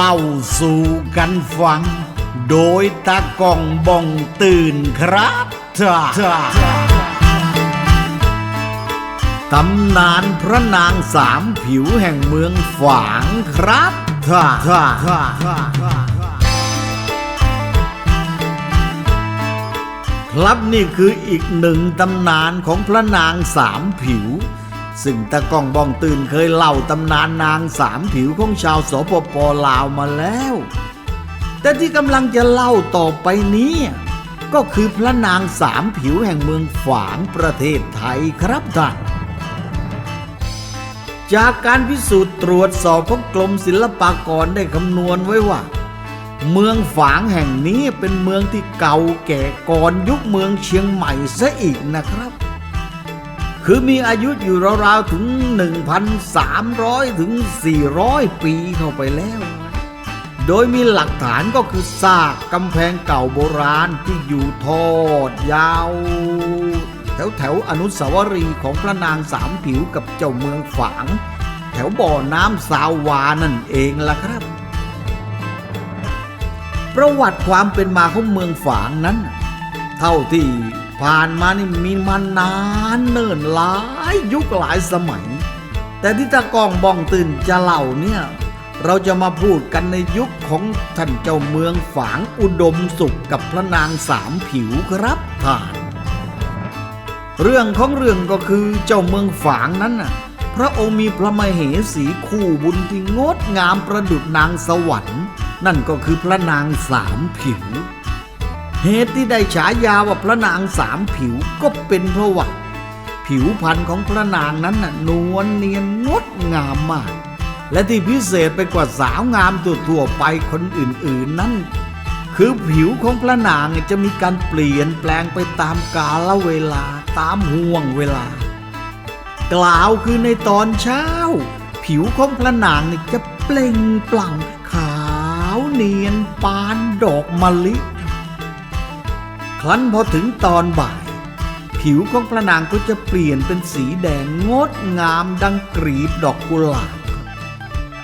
เล่าสู่กันฟัง โดยตากล้องบ้องตื่นครับท่าตำนานพระนางสามผิวแห่งเมืองฝางครับท่าท่าท่าท่าท่าครับนี่คืออีกหนึ่งตำนานของพระนางสามผิว ซึ่งตะก้องบ้องตื่นเคยเล่าตำนานนางสามผิวของชาวสปปลาวมาแล้ว แต่ที่กำลังจะเล่าต่อไปนี้ ก็คือพระนางสามผิวแห่งเมืองฝางประเทศไทยครับท่านจากการพิสูจน์ตรวจสอบของกรมศิลปากรได้คำนวณไว้ว่า เมืองฝางแห่งนี้เป็นเมืองที่เก่าแก่ก่อนยุคเมืองเชียงใหม่ซะอีกนะครับ คือมีอายุอยู่ราวๆถึง 1,300 ถึง 400 ปีเข้าไปแล้ว โดยมีหลักฐานก็คือซากกำแพงเก่าโบราณที่อยู่ทอดยาว แถวแถวๆอนุสาวรีย์ของพระนางสามผิวกับเจ้าเมืองฝาง แถวบ่อน้ำสาววานั่นเองล่ะครับ ประวัติความเป็นมาของเมืองฝางนั้น เท่าที่ ผ่านมานี่มีมานานเนิ่นหลายยุคหลายสมัย แต่ที่ตะกองบ้องตื่นจะเล่าเนี่ยเราจะมาพูดกันในยุคของท่านเจ้าเมืองฝางอุดมสุขกับพระนางสามผิวครับท่าน เรื่องของเรื่องก็คือเจ้าเมืองฝางนั้นน่ะพระองค์มีพระมเหสีคู่บุญที่งดงามประดุจนางสวรรค์ นั่นก็คือพระนางสามผิว เหตุที่ได้ฉายาว่าพระนางสามผิวก็เป็นเพราะว่าผิวพรรณของพระนางนั้นน่ะนวลเนียนงดงามมาก และที่พิเศษไปกว่าสาวงามตัวทั่วไปคนอื่นๆนั้น คือผิวของพระนางจะมีการเปลี่ยนแปลงไปตามกาลเวลาตามห่วงเวลา กล่าวคือในตอนเช้า ผิวของพระนางจะเปล่งปลั่งขาวเนียนปานดอกมะลิ ครั้นพอถึงตอนบ่าย ผิวของพระนางก็จะเปลี่ยนเป็นสีแดงงดงามดังกรีบดอกกุหลาบ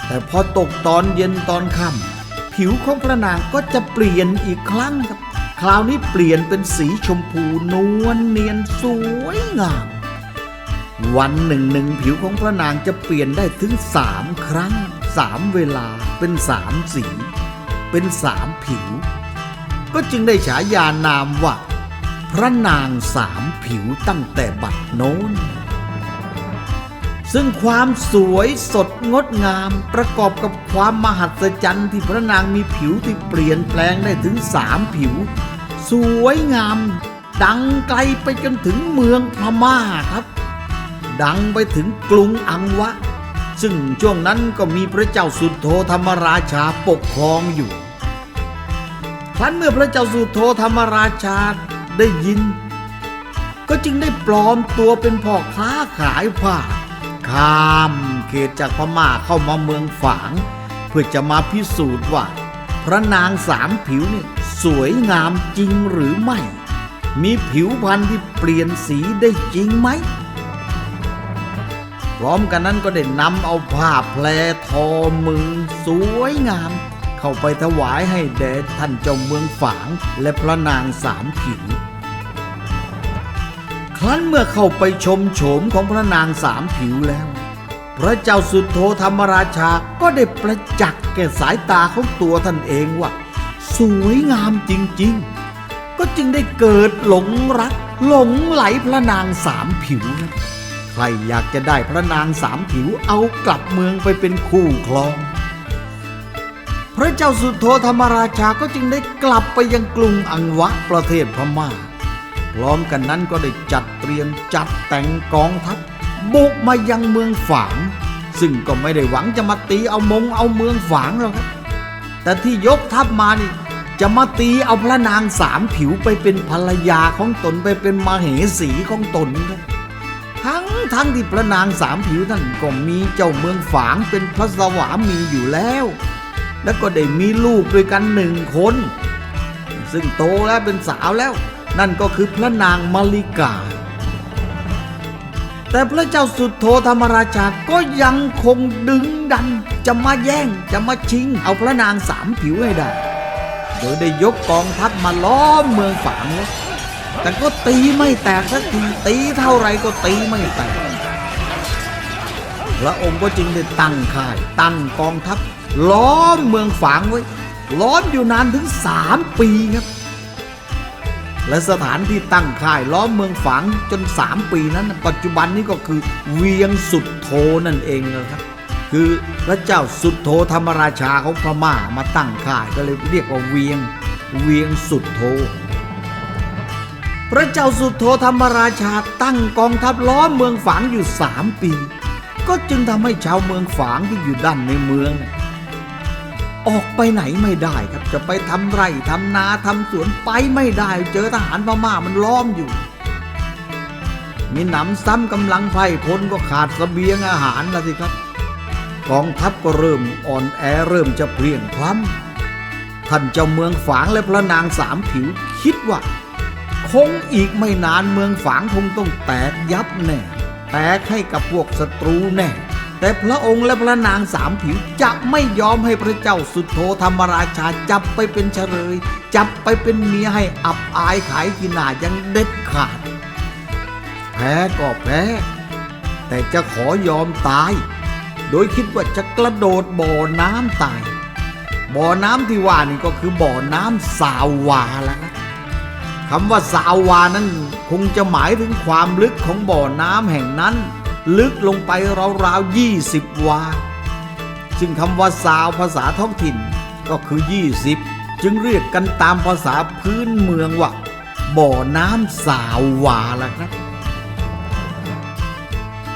แต่พอตกตอนเย็นตอนค่ำผิวของพระนางก็จะเปลี่ยนอีกครั้งครับ คราวนี้เปลี่ยนเป็นสีชมพูนวลเนียนสวยงาม วันหนึ่งหนึ่งผิวของพระนางจะเปลี่ยนได้ถึงสามครั้งสามเวลาเป็นสามสี เป็นสามผิว ก็จึงได้ฉายานามว่า พระนางสามผิวตั้งแต่บัดโน้น ซึ่งความสวยสดงดงามประกอบกับความมหัศจรรย์ที่พระนางมีผิวที่เปลี่ยนแปลงได้ถึงสามผิว สวยงาม ดังไกลไปจนถึงเมืองพม่าครับ ดังไปถึงกรุงอังวะซึ่งช่วงนั้นก็มีพระเจ้าสุดโธธรรมราชาปกครองอยู่ ครั้นเมื่อพระเจ้าสุโธธรรมราชาได้ยิน ก็จึงได้ปลอมตัวเป็นพ่อค้าขายผ้าข้ามเขตจากพม่าเข้ามาเมืองฝาง เพื่อจะมาพิสูจน์ว่า พระนางสามผิวเนี่ยสวยงามจริงหรือไม่ มีผิวพรรณที่เปลี่ยนสีได้จริงไหมพร้อมกันนั้นก็ได้นำเอาผ้าแพรทอมือสวยงาม เข้าไปถวายให้แด่ท่านเจ้าเมืองฝางและพระนางสามผิวครั้นเมื่อเข้าไปชมโฉมของพระนางสามผิวแล้ว พระเจ้าสุโธธรรมราชาก็ได้ประจักษ์แก่สายตาของตัวท่านเองว่า สวยงามจริงๆ ก็จึงได้เกิดหลงรัก หลงไหลพระนางสามผิวครับใครอยากจะได้พระนางสามผิวเอากลับเมืองไปเป็นคู่ครอง พระเจ้าสุโธธรรมราชาก็จึงได้กลับไปยังกรุงอังวะประเทศพม่า พร้อมกันนั้นก็ได้จัดเตรียมจัดแต่งกองทัพบุกมายังเมืองฝาง ซึ่งก็ไม่ได้หวังจะมาตีเอามงเอาเมืองฝางหรอกครับ แต่ที่ยกทัพมานี่จะมาตีเอาพระนางสามผิวไปเป็นภรรยาของตนไปเป็นมาเหสีของตนครับทั้งทั้งที่พระนางสามผิวนั่นก็มีเจ้าเมืองฝางเป็นพระสวามีอยู่แล้ว แล้วก็ได้มีลูกด้วยกันหนึ่งคน ซึ่งโตแล้วเป็นสาวแล้ว นั่นก็คือพระนางมาริกา แต่พระเจ้าสุดโทธรรมราชาก็ยังคงดึงดัน จะมาแย่งจะมาชิง เอาพระนางสามผิวให้ได้ โดยได้ยกกองทัพมาล้อมเมืองฝางไว้แต่ก็ตีไม่แตกสักทีตีเท่าไรก็ตีไม่แตกพระองค์ก็จึงได้ตั้งค่ายตั้งกองทัพ ล้อมเมืองฝางไว้ ล้อมอยู่นานถึงสามปีครับ และสถานที่ตั้งค่ายล้อมเมืองฝางจนสามปีนั้น ปัจจุบันนี้ก็คือเวียงสุดโทนั่นเองนะครับ คือพระเจ้าสุดโทธรรมราชาของพม่ามาตั้งค่ายก็เลยเรียกว่าเวียงเวียงสุดโท พระเจ้าสุดโทธรรมราชาตั้งกองทัพล้อมเมืองฝางอยู่สามปี ก็จึงทำให้ชาวเมืองฝางที่อยู่ด้านในเมือง ออกไปไหนไม่ได้ครับ จะไปทำไร่ทำนาทำสวนไปไม่ได้ เจอทหารพม่ามันล้อมอยู่ มีหนำซ้ำกำลังไพ่พลก็ขาดเสบียงอาหารแล้วสิครับ กองทัพก็เริ่มอ่อนแอเริ่มจะเพลียงพล้ำท่านเจ้าเมืองฝางและพระนางสามผิวคิดว่า คงอีกไม่นานเมืองฝางคงต้องแตกยับแน่ แตกให้กับพวกศัตรูแน่ แต่พระองค์และพระนางสามผิวจะไม่ยอมให้พระเจ้าสุดโทธรรมราชาจับไปเป็นเฉลย จับไปเป็นเมียให้อับอายขายกินายังเด็ดขาด แพ้ก็แพ้ แต่จะขอยอมตาย โดยคิดว่าจะกระโดดบ่อน้ำตาย บ่อน้ำที่ว่านี่ก็คือบ่อน้ำสาววาแล้วนะคำว่าสาววานั้นคงจะหมายถึงความลึกของบ่อน้ำแห่งนั้น ลึกลงไปราวๆยี่สิบวา ซึ่งคำว่าสาวภาษาท้องถิ่นก็คือ20จึงเรียกกันตามภาษาพื้นเมืองว่าบ่อน้ำสาววาล่ะครับ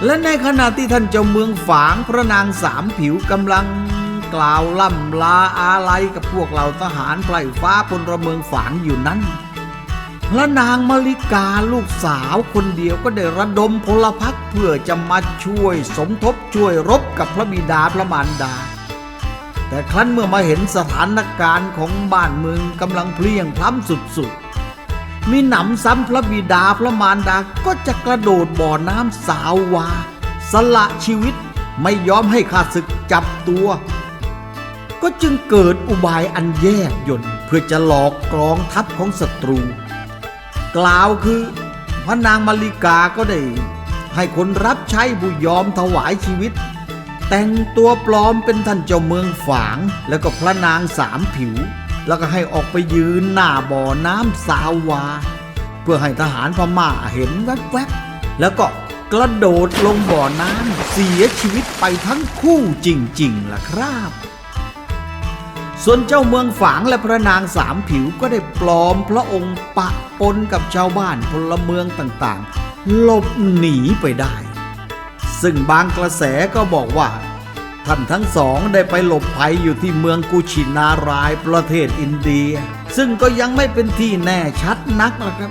และในขณะที่ท่านเจ้าเมืองฝางพระนางสามผิวกำลังกล่าวล่ำลาอาลัยกับพวกเหล่าทหารไพร่ฟ้าพลเมืองฝางอยู่นั้น พระนางมาริกาลูกสาวคนเดียวก็ได้ระดมพลพรรคเพื่อจะมาช่วยสมทบช่วยรบกับพระบิดาพระมารดา แต่ครั้นเมื่อมาเห็นสถานการณ์ของบ้านเมืองกำลังเพลียงพล้ำสุดๆ มีหนำซ้ำพระบิดาพระมารดาก็จะกระโดดบ่อน้ำสาววา สละชีวิตไม่ยอมให้ข้าศึกจับตัว ก็จึงเกิดอุบายอันแยบยนเพื่อจะหลอกกรองทัพของศัตรู กล่าวคือพระนางมาริกาก็ได้ ให้คนรับใช้ผู้ยอมถวายชีวิต แต่งตัวปลอมเป็นท่านเจ้าเมืองฝาง แล้วก็พระนางสามผิว แล้วก็ให้ออกไปยืนหน้าบ่อน้ำสาววาเพื่อให้ทหารพม่าเห็นแวบๆแล้วก็กระโดดลงบ่อน้ำเสียชีวิตไปทั้งคู่จริงๆล่ะครับ ส่วนเจ้าเมืองฝางและพระนางสามผิวก็ได้ปลอมพระองค์ปะปนกับชาวบ้านพลเมืองต่างๆหลบหนีไปได้ ซึ่งบางกระแสก็บอกว่า ท่านทั้งสองได้ไปหลบภัยอยู่ที่เมืองกุชินารายประเทศอินเดีย ซึ่งก็ยังไม่เป็นที่แน่ชัดนักนะครับ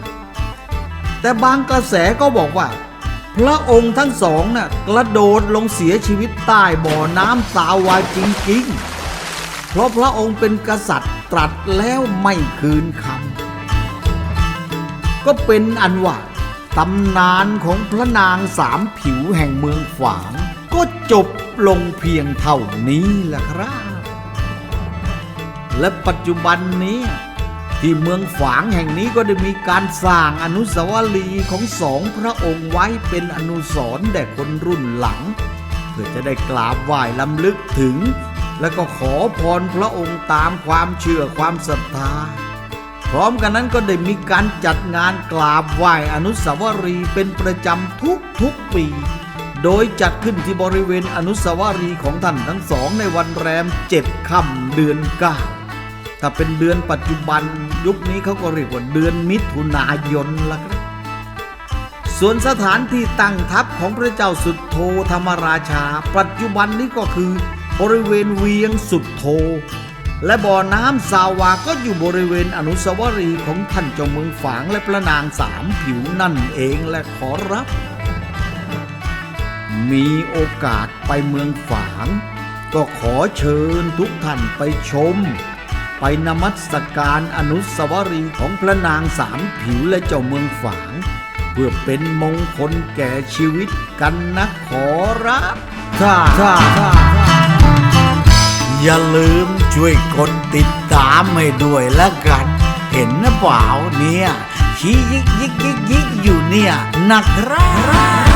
แต่บางกระแสก็บอกว่า พระองค์ทั้งสองน่ะกระโดดลงเสียชีวิตใต้บ่อน้ำสาวาจริงๆ ราะพระองค์เป็นกษัตริย์ตรัสแล้วไม่คืนคำก็เป็นอันว่าตำนานของพระนางสามผิวแห่งเมืองฝาง ก็จบลงเพียงเท่านี้แหละครับ และปัจจุบันนี้ที่เมืองฝางแห่งนี้ก็ได้มีการสร้างอนุสาวรีย์ของสองพระองค์ไว้เป็นอนุสรณ์แด่คนรุ่นหลัง เพื่อจะได้กราบไหว้ลำลึกถึง และก็ขอพรพระองค์ตามความเชื่อความศรัทธา พร้อมกันนั้นก็ได้มีการจัดงานกราบไหว้อนุสาวรีย์เป็นประจำทุกทุกปี โดยจัดขึ้นที่บริเวณอนุสาวรีย์ของท่านทั้งสองในวันแรมเจ็ดค่ำเดือนเก้าถ้าเป็นเดือนปัจจุบันยุคนี้เขาก็เรียกว่าเดือนมิถุนายนละครับส่วนสถานที่ตั้งทัพของพระเจ้าสุดโทธรรมราชา ปัจจุบันนี้ก็คือ บริเวณเวียงสุดโท และบ่อน้ำสาวาก็อยู่บริเวณอนุสาวรีย์ของท่านเจ้าเมืองฝางและพระนางสามผิวนั่นเองและขอรับ มีโอกาสไปเมืองฝาง ก็ขอเชิญทุกท่านไปชม ไปนมัสการอนุสาวรีย์ของพระนางสามผิวและเจ้าเมืองฝาง เพื่อเป็นมงคลแก่ชีวิตกันนะขอรับถ้าถ้าถ้า อย่าลืมช่วยกดติดตามให้ด้วยละกัน เห็นนะเปล่าเนี่ยชี้ยิกยิกยิกยิกอยู่เนี่ยนะครับ